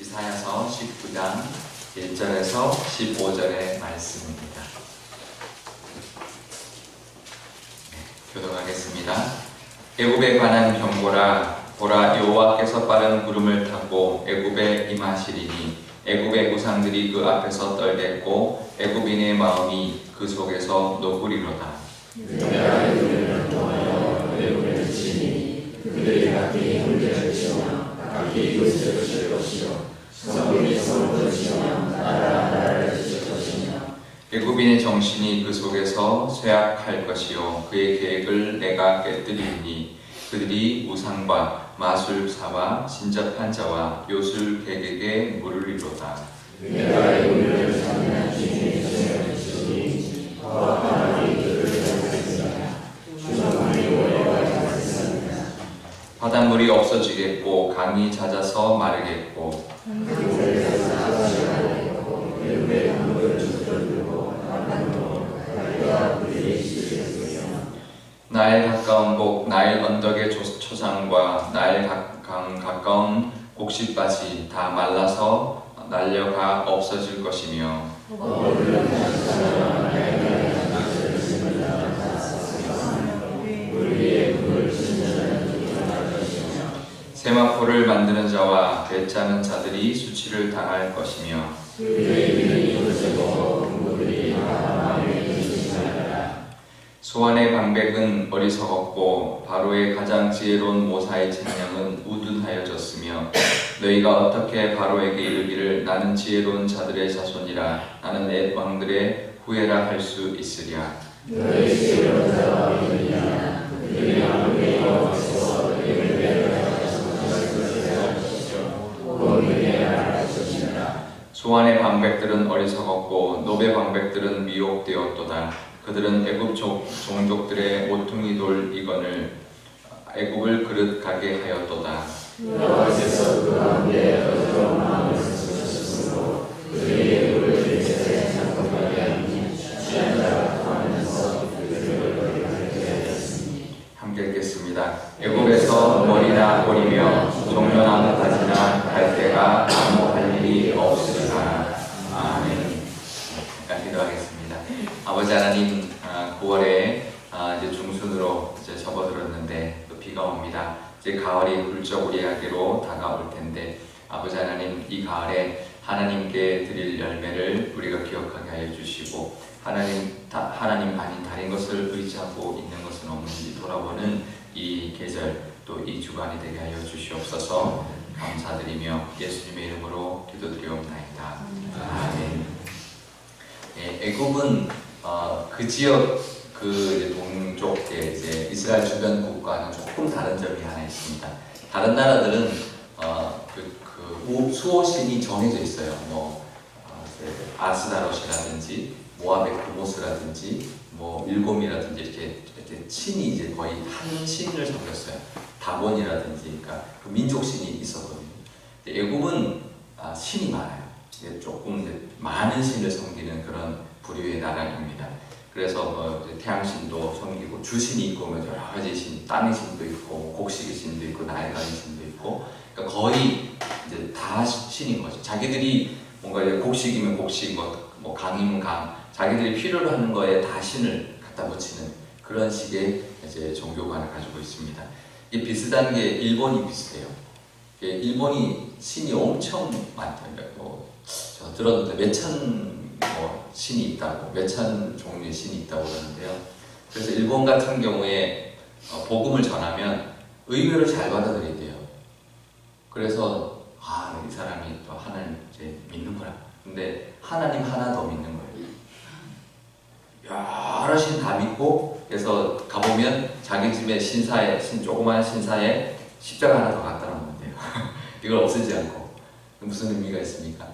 이사야서 19장 1절에서 15절의 말씀입니다. 네, 교독하겠습니다. 애굽에 관한 경고라 보라 여호와께서 빠른 구름을 타고 애굽에 임하시리니 애굽의 우상들이 그 앞에서 떨겠고 애굽인의 마음이 그 속에서 노구리로다. 내 정신이 그 속에서 쇠약할 것이요 그의 계획을 내가 깨뜨리니 그들이 우상과 마술사와 신접한 자와 요술 계획에 물으리로다. 바닷물이 없어지겠고 강이 잦아서 마르겠고 그들에서 나가시고 외국의 강물을 젖들고 바람으로 달과 그들이 시리겠으며 곡 나일 언덕의 조- 초장과 나일 가- 강 가까운 곡식밭이 다 말라서 날려가 없어질 것이며. 세마포를 만드는 자와 배짜는 자들이 수치를 당할 것이며 소환의 방백은 어리석었고 바로의 가장 지혜로운 모사의 책령은 우둔하여졌으며 너희가 어떻게 바로에게 이르기를 나는 지혜로운 자들의 자손이라 나는 옛 왕들의 후예라 할 수 있으랴 소환의 방백들은 어리석었고 노베 방백들은 미혹되었도다. 그들은 애굽 종- 종족들의 모퉁이 돌 이건을 애굽을 그릇 가게 하였도다. 여호와께서 그 가운데 어지러운 마음을 쓰셨으므로 그들이 애굽을 들이세 잠깐하게 하니 취한 자가 통하면서 그들을 거리게 하였으니 함께 읽겠습니다. 애굽에서 머리나 버리며 종려나무 가지나 갈대가 아무 할 일이 없으리라. 아멘. 아버지 하나님, 아, 9월에 아, 이제 중순으로 이제 접어들었는데 또 비가 옵니다. 이제 가을이 훌쩍 우리에게로 다가올 텐데 아버지 하나님 이 가을에 하나님께 드릴 열매를 우리가 기억하게 하여 주시고 하나님 다, 하나님 아닌 다른 것을 의지하고 있는 것은 없는지 돌아보는 이 계절 또 이 주간이 되게 하여 주시옵소서 감사드리며 예수님의 이름으로 기도드리옵나이다. 아멘. 예, 애굽은 어, 그 지역 그 이제 동족의 이제 이스라엘 주변 국가는 조금 다른 점이 하나 있습니다. 다른 나라들은 어, 그, 그 우- 수호신이 정해져 있어요. 뭐 어, 이제 아스다롯이라든지 모압의 그모스라든지 뭐 일곰이라든지 이렇게, 이렇게 신이 이제 거의 한 신을 섬겼어요. 다곤이라든지 그러니까 그 민족 신이 있었거든요. 애굽은 아, 신이 많아요. 조금 많은 신을 섬기는 그런 부류의 나라입니다. 그래서 뭐 태양신도 섬기고 주신이 있고 뭐 여러 가지 신, 땅의 신도 있고 곡식의 신도 있고 나일강의 신도 있고 그러니까 거의 이제 다 시- 신인 거죠. 자기들이 뭔가 이제 곡식이면 곡식, 뭐, 뭐 강이면 강, 자기들이 필요로 하는 거에 다 신을 갖다 붙이는 그런 식의 이제 종교관을 가지고 있습니다. 이 비슷한 게 일본이 비슷해요. 일본이 신이 엄청 많다니까 뭐, 저 들었는데 몇천 뭐 신이 있다고 몇천 종류의 신이 있다고 그러는데요. 그래서 일본 같은 경우에 어, 복음을 전하면 의외로 잘 받아들이대요. 그래서 아 이 사람이 또 하나님 이제 믿는구나. 근데 하나님 하나 더 믿는 거예요. 여러 신 다 믿고 그래서 가보면 자기 집에 신사에 신 조그마한 신사에 십자가 하나 더 갖다 놓는데요. 이걸 없애지 않고 무슨 의미가 있습니까?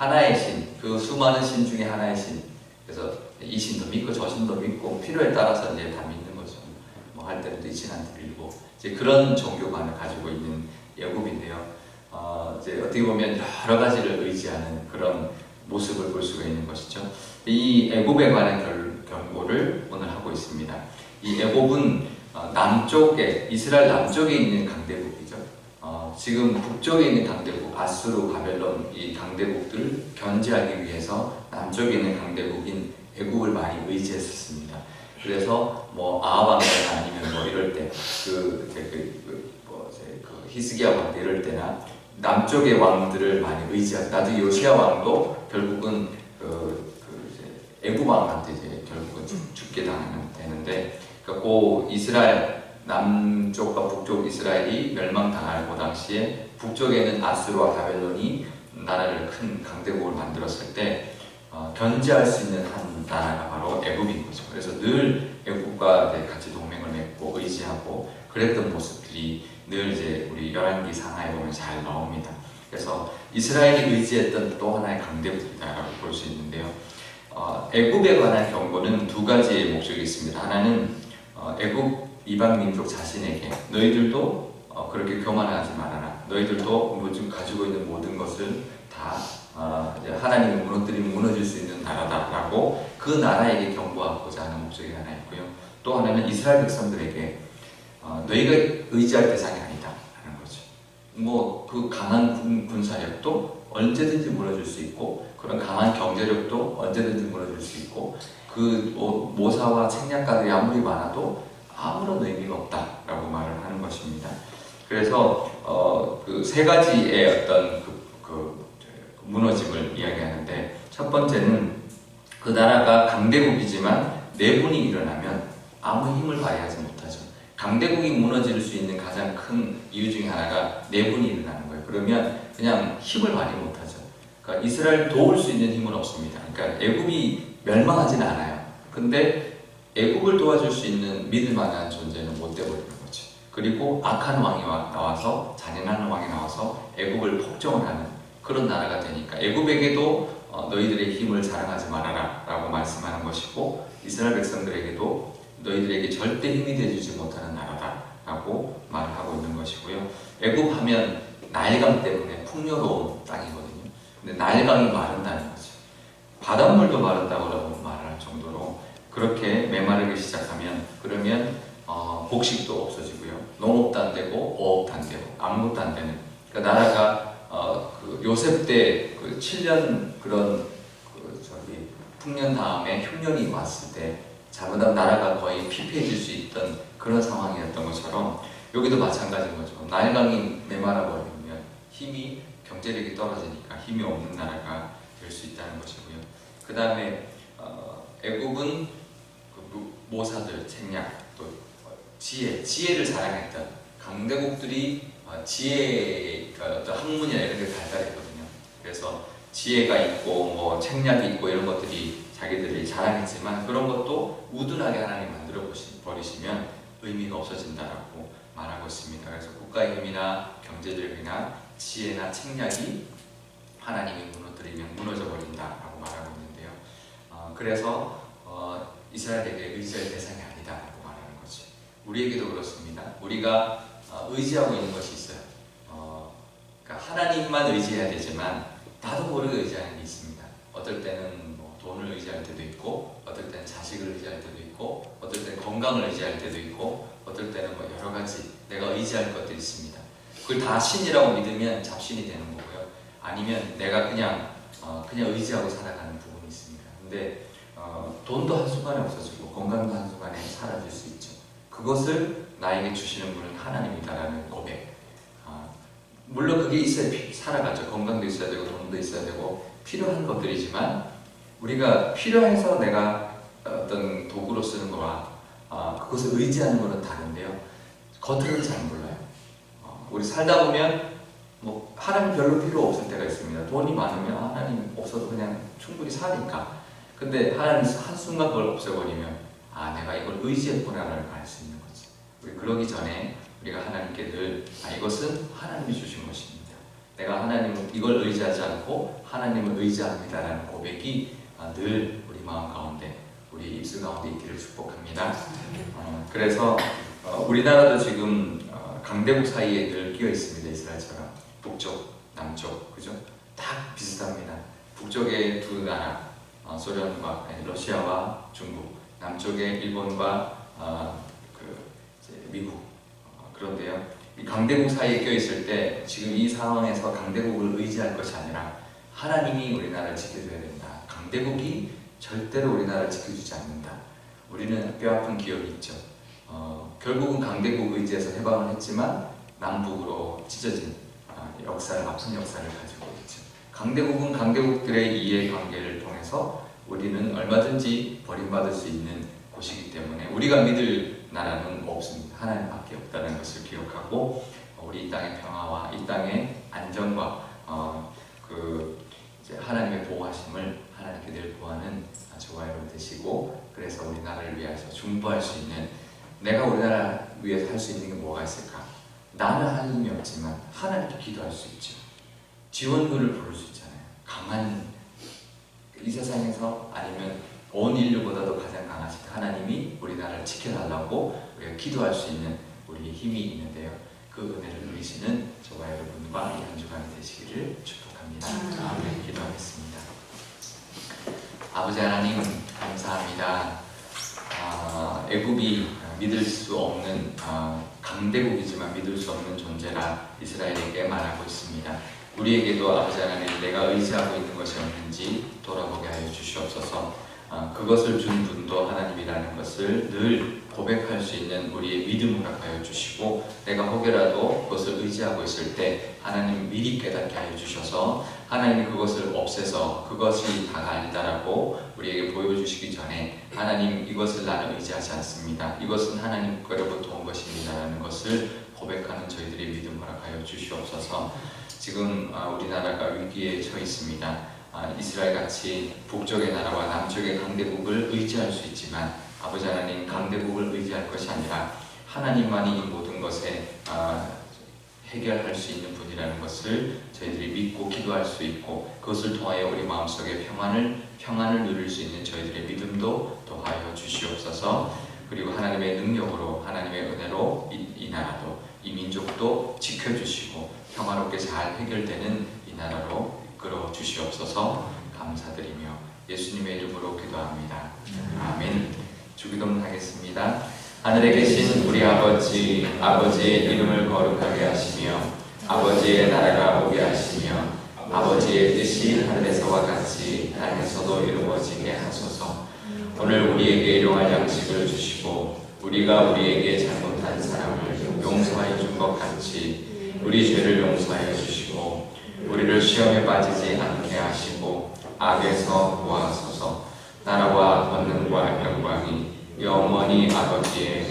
하나의 신, 그 수많은 신 중에 하나의 신. 그래서 이 신도 믿고 저 신도 믿고 필요에 따라서 이제 다 믿는 거죠. 뭐 할 때는 이 신한테 빌고 이제 그런 종교관을 가지고 있는 애굽인데요. 어, 이제 어떻게 보면 여러 가지를 의지하는 그런 모습을 볼 수가 있는 것이죠. 이 애굽에 관한 결, 경고를 오늘 하고 있습니다. 이 애굽은 어, 남쪽에 이스라엘 남쪽에 있는 강대국이죠. 지금 북쪽에 있는 강대국 아수르, 바벨론 이 강대국들 견제하기 위해서 남쪽에 있는 강대국인 애국을 많이 의지했었습니다. 그래서 뭐 아합 왕때나 아니면 뭐 이럴 때그 이제 그, 그, 뭐 그 히스기야 왕때 이럴 때나 남쪽의 왕들을 많이 의지하고 나중에 요시야 왕도 결국은 그, 그 애굽 왕한테 이제 결국은 죽- 죽게 당하는 되는데 그러니까 그 이스라엘 남쪽과 북쪽 이스라엘이 멸망당할 그 당시에 북쪽에는 아수르와 바벨론이 나라를 큰 강대국을 만들었을 때 어, 견제할 수 있는 한 나라가 바로 애굽인 거죠. 그래서 늘 애굽과 같이 동맹을 맺고 의지하고 그랬던 모습들이 늘 이제 우리 열왕기 상하에 보면 잘 나옵니다. 그래서 이스라엘이 의지했던 또 하나의 강대국이다라고 볼 수 있는데요. 어, 애굽에 관한 경고는 두 가지의 목적이 있습니다. 하나는 어, 애굽 이방 민족 자신에게 너희들도 어, 그렇게 교만하지 말아라. 너희들도 뭐좀 가지고 있는 모든 것을 다 어, 이제 하나님이 무너뜨리면 무너질 수 있는 나라다라고 그 나라에게 경고하고자 하는 목적이 하나 있고요. 또 하나는 이스라엘 백성들에게 어, 너희가 의지할 대상이 아니다라는 거죠. 뭐 그 강한 군, 군사력도 언제든지 무너질 수 있고 그런 강한 경제력도 언제든지 무너질 수 있고 그 모- 모사와 책략가들이 아무리 많아도 아무런 의미가 없다라고 말을 하는 것입니다. 그래서 어, 그 세 가지의 어떤 그, 그 무너짐을 이야기하는데 첫 번째는 그 나라가 강대국이지만 내분이 일어나면 아무 힘을 발휘하지 못하죠. 강대국이 무너질 수 있는 가장 큰 이유 중에 하나가 내분이 일어나는 거예요. 그러면 그냥 힘을 발휘 못하죠. 그러니까 이스라엘 도울 수 있는 힘은 없습니다. 그러니까 애굽이 멸망하지는 않아요. 근데 애굽을 도와줄 수 있는 믿을 만한 존재는 못 돼버리는 거죠. 그리고 악한 왕이 와- 나와서 잔인한 왕이 나와서 애굽을 폭정을 하는 그런 나라가 되니까 애굽에게도 어, 너희들의 힘을 자랑하지 말아라 라고 말씀하는 것이고 이스라엘 백성들에게도 너희들에게 절대 힘이 되주지 못하는 나라다 라고 말을 하고 있는 것이고요. 애굽 하면 나일강 때문에 풍요로운 땅이거든요. 근데 나일강이 마른다는 거죠. 바닷물도 마른다고 그렇게 메마르기 시작하면 그러면 어, 복식도 없어지고요. 농업도 안 되고 어업도 안 되고 아무것도 안 되는 그러니까 나라가 어, 그 요셉 때 그 7년 그런 그 저기 풍년 다음에 흉년이 왔을 때 잘못하면 나라가 거의 피폐해질 수 있던 그런 상황이었던 것처럼 여기도 마찬가지인 거죠. 나일강이 메마라 버리면 힘이 경제력이 떨어지니까 힘이 없는 나라가 될 수 있다는 것이고요. 그 다음에 어, 애굽은 그 모- 모사들, 책략, 또 어, 지혜, 지혜를 자랑했던 강대국들이 어, 지혜의 그 어떤 학문이나 이런 게 발달했거든요. 그래서 지혜가 있고 뭐 책략이 있고 이런 것들이 자기들이 자랑했지만 그런 것도 우둔하게 하나님 만들어 버리시면 의미가 없어진다라고 말하고 있습니다. 그래서 국가의 힘이나 경제력이나 지혜나 책략이 하나님이 무너뜨리면 무너져 버린다라고 말하고 있는데요. 어, 그래서 어, 이스라엘에게 의지할 대상이 아니다라고 말하는 거죠. 우리에게도 그렇습니다. 우리가 어, 의지하고 있는 것이 있어요. 어, 그러니까 하나님만 의지해야 되지만 나도 모르게 의지하는 게 있습니다. 어떨 때는 뭐 돈을 의지할 때도 있고, 어떨 때는 자식을 의지할 때도 있고, 어떨 때는 건강을 의지할 때도 있고, 어떨 때는 뭐 여러 가지 내가 의지할 것들이 있습니다. 그걸 다 신이라고 믿으면 잡신이 되는 거고요. 아니면 내가 그냥 어, 그냥 의지하고 살아가는 부분이 있습니다. 근데 어, 돈도 한순간에 없어지고 건강도 한순간에 사라질 수 있죠. 그것을 나에게 주시는 분은 하나님이다라는 고백. 아, 물론 그게 있어야 피- 살아가죠. 건강도 있어야 되고 돈도 있어야 되고 필요한 것들이지만 우리가 필요해서 내가 어떤 도구로 쓰는 거와 아, 그것을 의지하는 것은 다른데요. 겉으로는 잘 몰라요. 어, 우리 살다 보면 뭐 하나님 별로 필요 없을 때가 있습니다. 돈이 많으면 아, 하나님 없어도 그냥 충분히 사니까. 근데 하나님 한순간 그걸 없애버리면 아 내가 이걸 의지했구나를 알수 있는 거죠. 우리 그러기 전에 우리가 하나님께 늘 아, 이것은 하나님이 주신 것입니다. 내가 하나님을 이걸 의지하지 않고 하나님을 의지합니다라는 고백이 아, 늘 우리 마음 가운데 우리 입술 가운데 있기를 축복합니다. 어, 그래서 어, 우리나라도 지금 어, 강대국 사이에 늘 끼어 있습니다. 이스라엘처럼 북쪽, 남쪽, 그죠? 딱 비슷합니다. 북쪽에 두 나라, 어, 소련과 아니, 러시아와 중국, 남쪽에 일본과 어, 그 미국. 어, 그런데요, 이 강대국 사이에 껴 있을 때 지금 이 상황에서 강대국을 의지할 것이 아니라 하나님이 우리나라를 지켜줘야 된다. 강대국이 절대로 우리나라를 지켜주지 않는다. 우리는 뼈아픈 기억이 있죠. 어, 결국은 강대국 의지에서 해방을 했지만 남북으로 찢어진 아, 역사를 아픈 역사를 가지고 있죠. 강대국은 강대국들의 이해관계를 통해서 우리는 얼마든지 버림받을 수 있는 곳이기 때문에 우리가 믿을 나라는 없습니다. 하나님밖에 없다는 것을 기억하고 어, 우리 이 땅의 평화와 이 땅의 안정과 어, 그 이제 하나님의 보호하심을 하나님께 늘 구하는 저와 여러분 되시고 그래서 우리나라를 위해서 중보할 수 있는 내가 우리나라 위해서 할 수 있는 게 뭐가 있을까? 나는 할 힘이 없지만 하나님께 기도할 수 있죠. 지원군을 부를 수 있잖아요. 강한 이 세상에서 아니면 온 인류보다도 가장 강하신 하나님이 우리나라를 지켜달라고 우리가 기도할 수 있는 우리 힘이 있는데요. 그 은혜를 누리시는 저와 여러분과 이한 주간이 되시기를 축복합니다. 아멘. 기도하겠습니다. 아버지 하나님 감사합니다. 아, 애굽이 믿을 수 없는 아, 강대국이지만 믿을 수 없는 존재라 이스라엘에게 말하고 있습니다. 우리에게도 아버지 하나님 내가 의지하고 있는 것이 없는지 돌아보게 하여 주시옵소서. 아, 그것을 준 분도 하나님이라는 것을 늘 고백할 수 있는 우리의 믿음을 하여 주시고 내가 혹여라도 그것을 의지하고 있을 때 하나님 미리 깨닫게 하여 주셔서 하나님이 그것을 없애서 그것이 다가 아니다라고 우리에게 보여주시기 전에 하나님 이것을 나는 의지하지 않습니다. 이것은 하나님 거로부터 온 것입니다라는 것을 고백하는 저희들의 믿음을 하여 주시옵소서. 지금 아, 우리나라가 위기에 처해 있습니다. 아, 이스라엘 같이 북쪽의 나라와 남쪽의 강대국을 의지할 수 있지만 아버지 하나님 강대국을 의지할 것이 아니라 하나님만이 이 모든 것에 아, 해결할 수 있는 분이라는 것을 저희들이 믿고 기도할 수 있고 그것을 통하여 우리 마음속에 평안을 평안을 누릴 수 있는 저희들의 믿음도 더하여 주시옵소서. 그리고 하나님의 능력으로 하나님의 은혜로 이, 이 나라도 이 민족도 지켜주시고 평화롭게 잘 해결되는 이 나라로 이끌어 주시옵소서 감사드리며 예수님의 이름으로 기도합니다. 아멘. 주기도문 하겠습니다. 하늘에 계신 우리 아버지, 아버지의 이름을 거룩하게 하시며, 아버지의 나라가 오게 하시며, 아버지의 뜻이 하늘에서와 같이 땅에서도 이루어지게 하소서. 오늘 우리에게 일용할 양식을 주시고, 우리가 우리에게 잘못 한 사람을 용서해 준 것 같이 우리 죄를 용서하여 주시고, 우리를 시험에 빠지지 않게 하시고, 악에서 구하소서. 나라와 권능과 영광이 영원히 아버지의